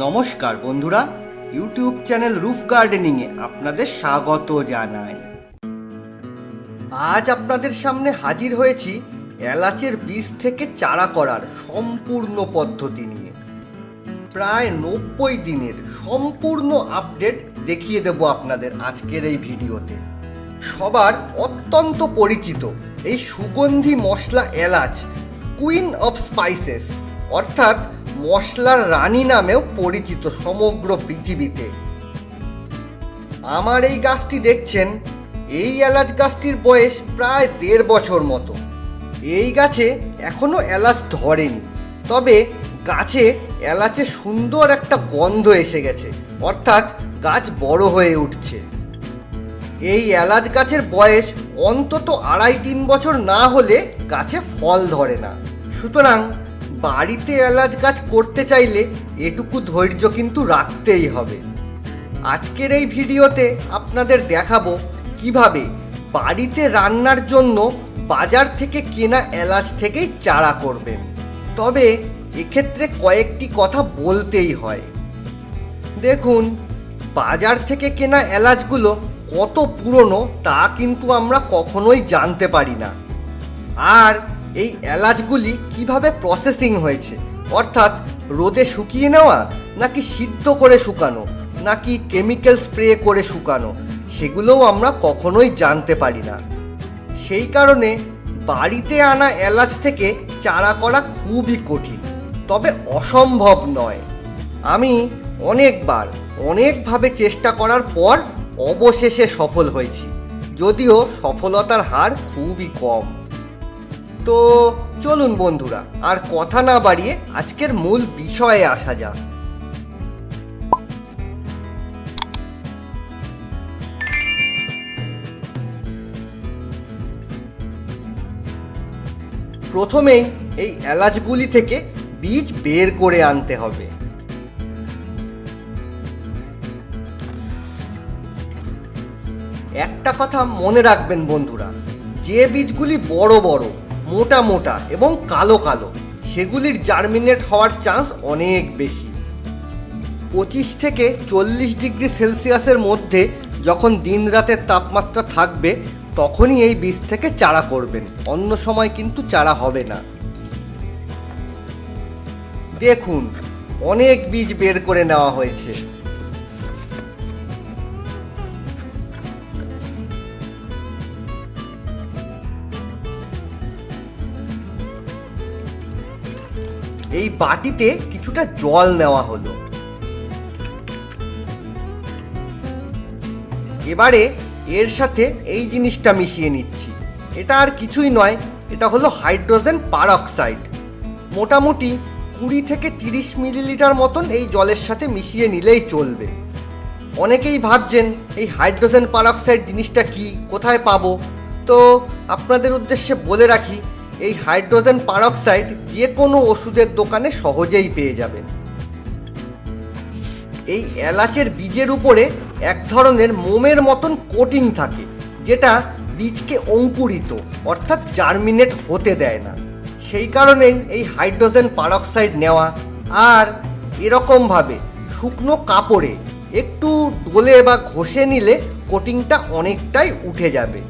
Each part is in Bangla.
নমস্কার বন্ধুরা, ইউটিউব চ্যানেল রুফ গার্ডেনিংয়ে আপনাদের স্বাগত জানাই। আজ আপনাদের সামনে হাজির হয়েছি এলাচের বীজ থেকে চারা করার সম্পূর্ণ পদ্ধতি নিয়ে। প্রায় নব্বই দিনের সম্পূর্ণ আপডেট দেখিয়ে দেব আপনাদের আজকের এই ভিডিওতে। সবার অত্যন্ত পরিচিত এই সুগন্ধি মশলা এলাচ কুইন অফ স্পাইসেস অর্থাৎ মশলার রানী নামেও পরিচিত সমগ্র পৃথিবীতে। আমার এই গাছটি দেখছেন, এই এলাচ গাছটির বয়স প্রায় দেড় বছর মতো। এই গাছে এখনও এলাচ ধরেনি, তবে গাছে এলাচে সুন্দর একটা গন্ধ এসে গেছে, অর্থাৎ গাছ বড় হয়ে উঠছে। এই এলাচ গাছের বয়স অন্তত আড়াই তিন বছর না হলে গাছে ফল ধরে না। সুতরাং বাড়িতে এলাচ গাছ করতে চাইলে এটুকু ধৈর্য কিন্তু রাখতেই হবে। আজকের এই ভিডিওতে আপনাদের দেখাবো কীভাবে বাড়িতে রান্নার জন্য বাজার থেকে কেনা এলাচ থেকেই চারা করবেন। তবে এক্ষেত্রে কয়েকটি কথা বলতেই হয়। দেখুন, বাজার থেকে কেনা এলাচগুলো কত পুরনো তা কিন্তু আমরা কখনোই জানতে পারি না। আর এই এলাচগুলি কীভাবে প্রসেসিং হয়েছে? অর্থাৎ রোদে শুকিয়ে নেওয়া নাকি সিদ্ধ করে শুকানো, নাকি কেমিক্যাল স্প্রে করে শুকানো, সেগুলোও আমরা কখনোই জানতে পারি না। সেই কারণে বাড়িতে আনা এলাচ থেকে চারা করা খুবই কঠিন, তবে অসম্ভব নয়। আমি অনেকবার, অনেকভাবে চেষ্টা করার পর অবশেষে সফল হয়েছি, যদিও সফলতার হার খুবই কম। তো চলুন বন্ধুরা, আর কথা না বাড়িয়ে আজকের মূল বিষয়ে আসা যাক। প্রথমেই এই এলাচগুলি থেকে বীজ বের করে আনতে হবে। একটা কথা মনে রাখবেন বন্ধুরা, যে বীজগুলি বড় বড় মোটা মোটা এবং কালো কালো। সেগুলির জার্মিনেট হওয়ার চান্স অনেক বেশি। পঁচিশ থেকে চল্লিশ ডিগ্রি সেলসিয়াসের মধ্যে যখন দিন রাতের তাপমাত্রা থাকবে, তখনই এই বীজ থেকে চারা করবেন। অন্য সময় কিন্তু চারা হবে না। দেখুন, অনেক বীজ বের করে নেওয়া হয়েছে। এই বাটিতে কিছুটা জল নেওয়া হলো। এবারে এর সাথে এই জিনিসটা মিশিয়ে নিচ্ছি। এটা আর কিছুই নয়, এটা হলো হাইড্রোজেন পারঅক্সাইড। মোটামুটি কুড়ি থেকে তিরিশ মিলিলিটার মতন এই জলের সাথে মিশিয়ে নিলেই চলবে। অনেকেই ভাবছেন, এই হাইড্রোজেন পারঅক্সাইড জিনিসটা কি, কোথায় পাবো? তো আপনাদের উদ্দেশ্যে বলে রাখি এই হাইড্রোজেন পারঅক্সাইড যে কোনো ওষুধের দোকানে সহজেই পেয়ে যাবেন। এই এলাচের বীজের উপরে এক ধরনের মোমের মতন কোটিং থাকে, যেটা বীজকে অঙ্কুরিত, অর্থাৎ জার্মিনেট হতে দেয় না। সেই কারণেই এই হাইড্রোজেন পারঅক্সাইড নেওয়া আর এরকমভাবে শুকনো কাপড়ে একটু ডোলে বা ঘষে নিলে কোটিংটা অনেকটাই উঠে যাবে।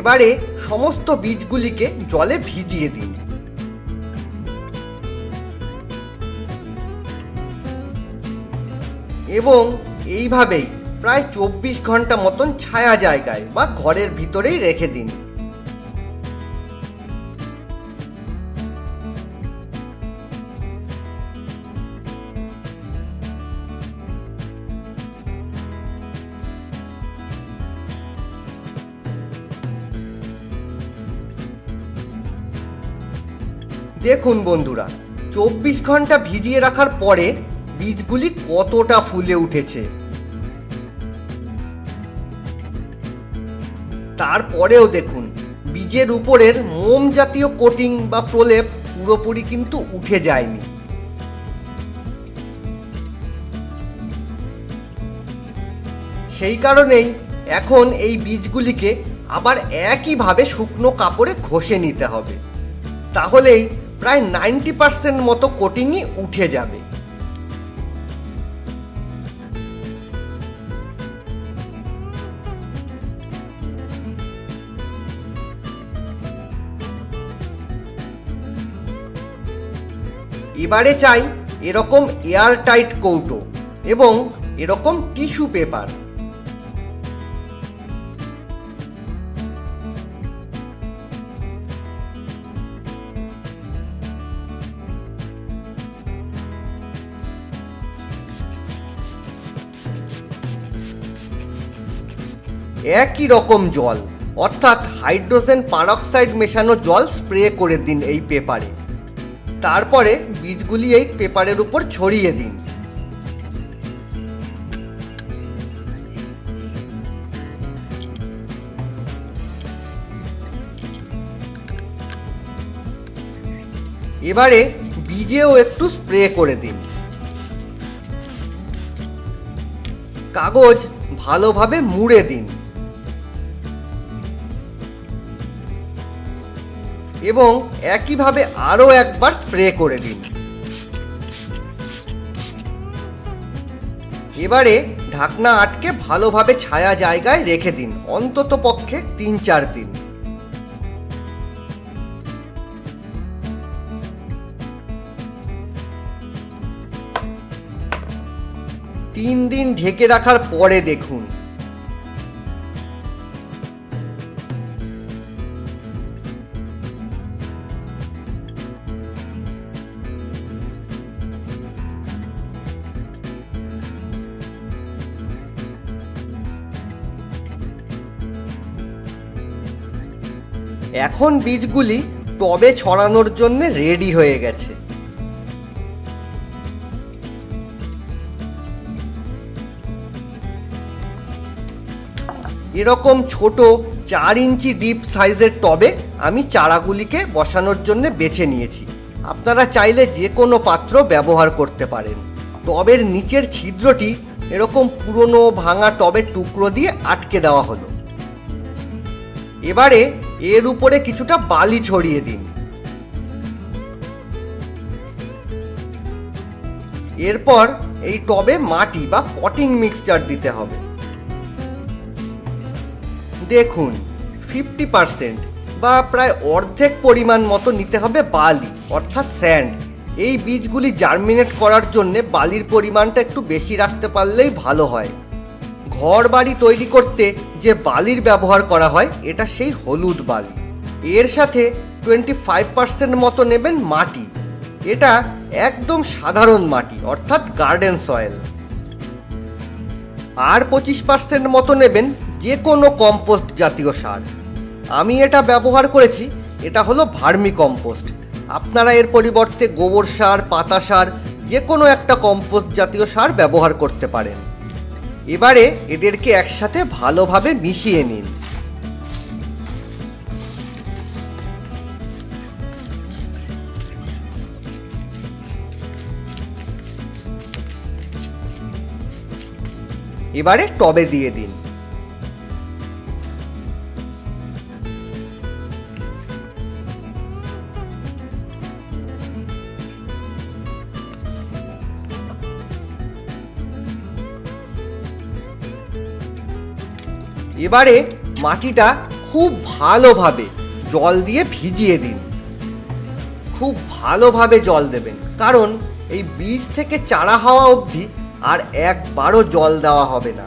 এবারে সমস্ত বীজগুলিকে জলে ভিজিয়ে দিন। এবং এইভাবেই প্রায় চব্বিশ ঘণ্টা মতন ছায়া জায়গায় বা ঘরের ভিতরেই রেখে দিন। দেখুন বন্ধুরা, চব্বিশ ঘণ্টা ভিজিয়ে রাখার পরে বীজগুলি কতটা ফুলে উঠেছে। তারপরেও দেখুন, বীজের উপরের মোম জাতীয় কোটিং বা প্রলেপ পুরোপুরি কিন্তু উঠে যায়নি। সেই কারণেই এখন এই বীজগুলিকে আবার একইভাবে শুকনো কাপড়ে ঘষে নিতে হবে। তাহলেই প্রায় নাইনটি পার্সেন্ট মতো কোটিংই উঠে যাবে। এবারে চাই এরকম এয়ার টাইট কৌটো এবং এরকম টিস্যু পেপার। একই রকম জল। অর্থাৎ হাইড্রোজেন পারক্সাইড মেশানো জল স্প্রে করে দিন এই পেপারে। তারপরে বীজগুলি এই পেপারের উপর ছড়িয়ে দিন। এবারে বীজেও একটু স্প্রে করে দিন। কাগজ ভালোভাবে মুড়ে দিন। এবং একইভাবে আরও একবার স্প্রে করে দিন। এবারে ঢাকনা আটকে ভালোভাবে ছায়া জায়গায় রেখে দিন, অন্তত পক্ষে তিন চার দিন। তিন দিন ঢেকে রাখার পরে দেখুন এখন বীজগুলি টবে ছড়ানোর জন্য রেডি হয়ে গেছে। এরকম ছোট চার ইঞ্চি ডিপ সাইজের টবে আমি চারাগুলিকে বসানোর জন্য বেছে নিয়েছি। আপনারা চাইলে যে কোনো পাত্র ব্যবহার করতে পারেন। টবের নিচের ছিদ্রটি এরকম পুরনো ভাঙা টবের টুকরো দিয়ে আটকে দেওয়া হলো। এবারে এর উপরে কিছুটা বালি ছড়িয়ে দিন। এরপর এই টবে মাটি বা পটিং মিক্সচার দিতে হবে। দেখুন ফিফটি পার্সেন্ট বা প্রায় অর্ধেক পরিমাণ মতো নিতে হবে বালি, অর্থাৎ স্যান্ড এই বীজগুলি জার্মিনেট করার জন্য বালির পরিমাণটা একটু বেশি রাখতে পারলেই ভালো হয়। ঘর বাড়ি তৈরি করতে যে বালির ব্যবহার করা হয়, এটা সেই হলুদ বালি। এর সাথে টোয়েন্টি ফাইভ পার্সেন্ট মতো নেবেন মাটি। এটা একদম সাধারণ মাটি, অর্থাৎ গার্ডেন সয়েল আর পঁচিশ পার্সেন্ট মতো নেবেন যে কোনো কম্পোস্ট জাতীয় সার। আমি এটা ব্যবহার করেছি, এটা হলো ভার্মি কম্পোস্ট আপনারা এর পরিবর্তে গোবর সার, পাতা সার, যে কোনো একটা কম্পোস্ট জাতীয় সার ব্যবহার করতে পারেন। এবারে এদেরকে একসাথে ভালোভাবে মিশিয়ে নিন। এবারে টবে দিয়ে দিন। এবারে মাটিটা খুব ভালোভাবে জল দিয়ে ভিজিয়ে দিন। খুব ভালোভাবে জল দেবেন। কারণ এই বীজ থেকে চারা হওয়া অবধি আর একবারও জল দেওয়া হবে না।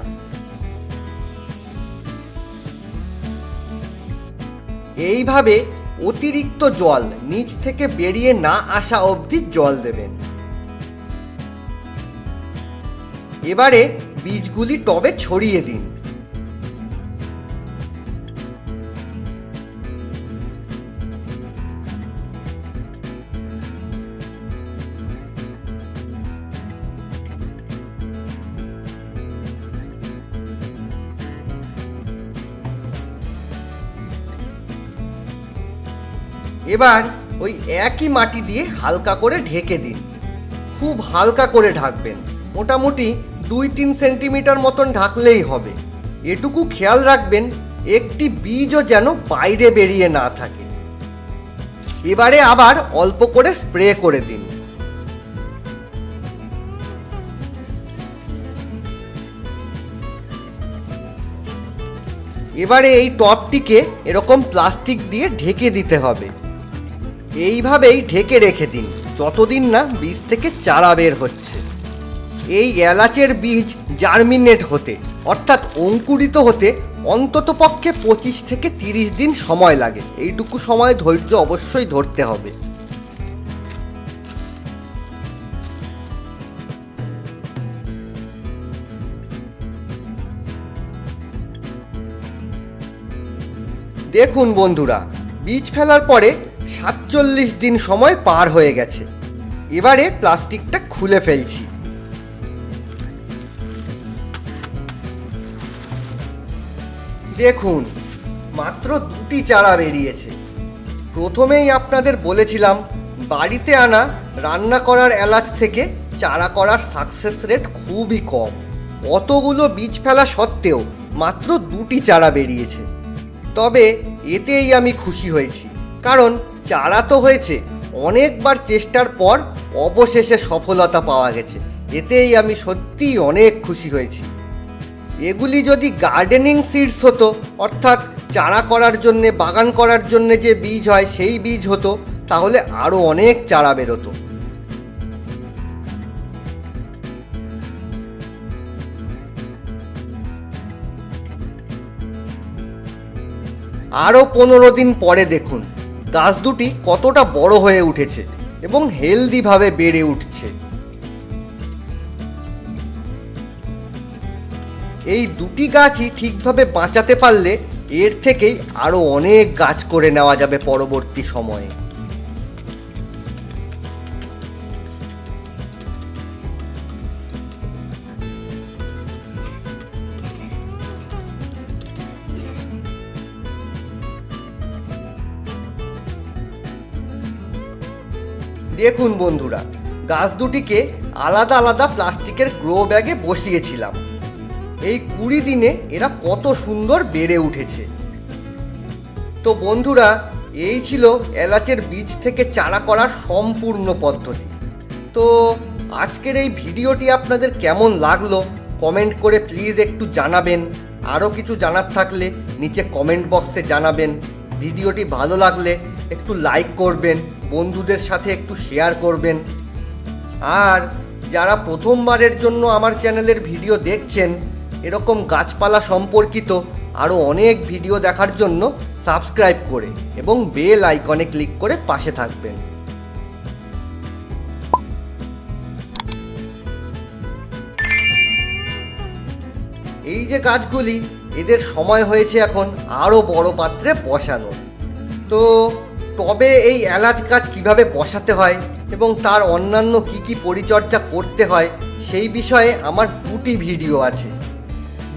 এইভাবে অতিরিক্ত জল নিচ থেকে বেরিয়ে না আসা অবধি জল দেবেন। এবারে বীজগুলি টবে ছড়িয়ে দিন। এবার ওই একই মাটি দিয়ে হালকা করে ঢেকে দিন। খুব হালকা করে ঢাকবেন। মোটামুটি দুই তিন সেন্টিমিটার মতন ঢাকলেই হবে। এটুকু খেয়াল রাখবেন, একটি বীজও যেন বাইরে বেরিয়ে না থাকে। এবারে আবার অল্প করে স্প্রে করে দিন। এবারে এই টপটিকে এরকম প্লাস্টিক দিয়ে ঢেকে দিতে হবে। এইভাবেই ঢেকে রেখে দিন। যতদিন না বীজ থেকে চারা বের হচ্ছে। এই এলাচের বীজ জার্মিনেট হতে, অর্থাৎ অঙ্কুরিত হতে অন্তত পক্ষে পঁচিশ থেকে তিরিশ দিন সময় লাগে। এইটুকু সময় ধৈর্য অবশ্যই ধরতে হবে। দেখুন বন্ধুরা, বীজ ফেলার পরে সাতচল্লিশ দিন সময় পার হয়ে গেছে। এবারে প্লাস্টিকটা খুলে ফেলছি। দেখুন, মাত্র দুটি চারা বেরিয়েছে। প্রথমেই আপনাদের বলেছিলাম, বাড়িতে আনা, রান্না করার এলাচ থেকে চারা করার সাকসেস রেট খুবই কম। অতগুলো বীজ ফেলা সত্ত্বেও মাত্র দুটি চারা বেরিয়েছে। তবে এতেই আমি খুশি হয়েছি। কারণ চারা তো হয়েছে। অনেকবার চেষ্টার পর অবশেষে সফলতা পাওয়া গেছে। এতেই আমি সত্যিই অনেক খুশি হয়েছি। এগুলি যদি গার্ডেনিং সিডস হতো, অর্থাৎ চারা করার জন্যে, বাগান করার জন্যে যে বীজ হয়, সেই বীজ হতো, তাহলে আরও অনেক চারা বেরোতো। আরও পনেরো দিন পরে দেখুন। গাছ দুটি কতটা বড় হয়ে উঠেছে এবং হেলদিভাবে বেড়ে উঠছে। এই দুটি গাছই ঠিকভাবে বাঁচাতে পারলে এর থেকেই আরও অনেক গাছ করে নেওয়া যাবে পরবর্তী সময়ে। দেখুন বন্ধুরা, গাছ দুটিকে আলাদা আলাদা প্লাস্টিকের গ্রো ব্যাগে বসিয়েছিলাম। এই কুড়ি দিনে এরা কত সুন্দর বেড়ে উঠেছে। তো বন্ধুরা, এই ছিল এলাচের বীজ থেকে চারা করার সম্পূর্ণ পদ্ধতি। তো আজকের এই ভিডিওটি আপনাদের কেমন লাগল, কমেন্ট করে প্লিজ একটু জানাবেন। আরও কিছু জানার থাকলে নিচে কমেন্ট বক্সে জানাবেন। ভিডিওটি ভালো লাগলে একটু লাইক করবেন। বন্ধুদের সাথে একটু শেয়ার করবেন। আর যারা প্রথমবারের জন্য আমার চ্যানেলের ভিডিও দেখছেন, এরকম গাছপালা সম্পর্কিত আরও অনেক ভিডিও দেখার জন্য সাবস্ক্রাইব করে এবং বেল আইকনে ক্লিক করে পাশে থাকবেন। এই যে গাছগুলি, এদের সময় হয়েছে এখন আরও বড় পাত্রে বসানো তো তবে এই এলাচ গাছ কীভাবে বসাতে হয় এবং তার অন্যান্য কি কি পরিচর্যা করতে হয় সেই বিষয়ে আমার দুটি ভিডিও আছে।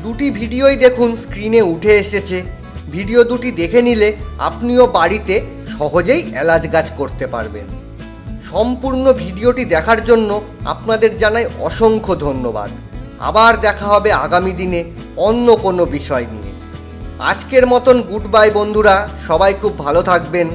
দুটি ভিডিওই দেখুন স্ক্রিনে উঠে এসেছে। ভিডিও দুটি দেখে নিলে আপনিও বাড়িতে সহজেই এলাচ গাছ করতে পারবেন। সম্পূর্ণ ভিডিওটি দেখার জন্য আপনাদের জানাই অসংখ্য ধন্যবাদ। আবার দেখা হবে আগামী দিনে অন্য কোনো বিষয় নিয়ে। আজকের মতন গুড বাই বন্ধুরা, সবাই খুব ভালো থাকবেন।